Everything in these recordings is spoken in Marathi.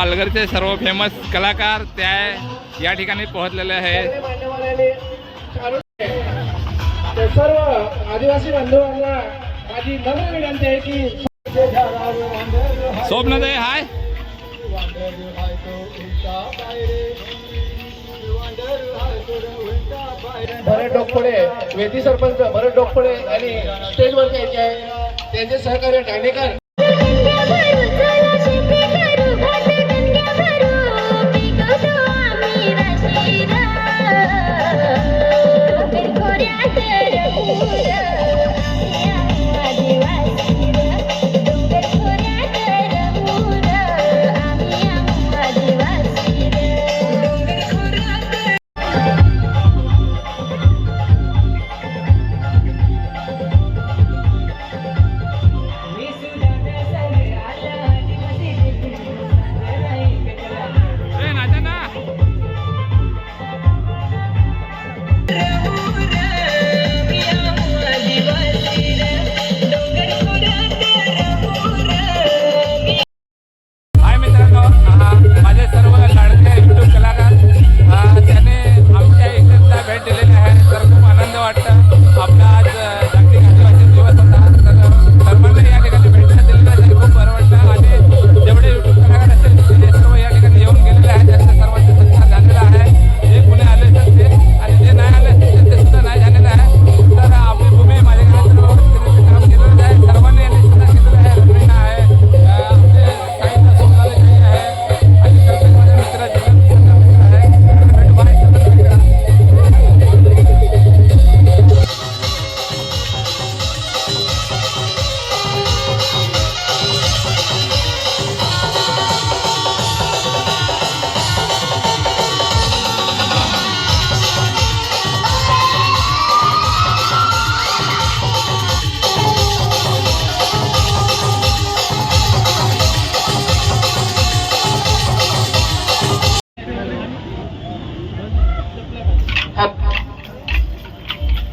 पालघरचे सर्व फेमस कलाकार त्या या ठिकाणी पोहोचलेले आहे. मान्यवरांनी चालू तर सर्व आदिवासी बांधवांना माझी नम्र विनंती आहे की स्वप्नदय हाय. भरत डोकपडे वेदी सरपंच भरत डोकपडे आणि स्टेजवर यायचे आहे त्यांचे सहकार्य ठाणेकर ¡Alto!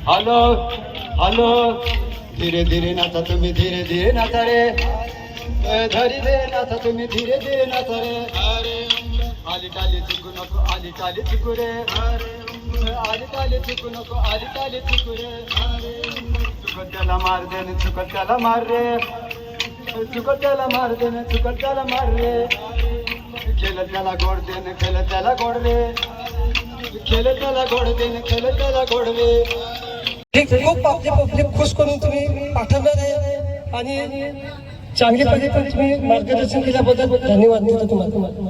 Hello hello. धीरे धीरे नाचा तुम्ही धीरे धीरे नाचा रे। धरी धीरे नाचा तुम्ही धीरे धीरे नाचा रे। अरे आली टाली चुकू नको आली टाली चुकू रे। आली टाली चुकू नको आली टाली चुकू रे। चुकत त्याला मार दे चुकत त्याला मार रे। चुकत त्याला मार दे चुकत त्याला मार रे। केलं त्याला गोड दे केलं त्याला गोड रे। खेळत त्याला गोड दे न खेळत त्याला ठीक खूप आपले पब्लिक खुश करून तुम्ही पाठवणार आहे. आणि चांगली पद्धतीने तुम्ही मार्गदर्शन केल्याबद्दल धन्यवाद तुम्हाला.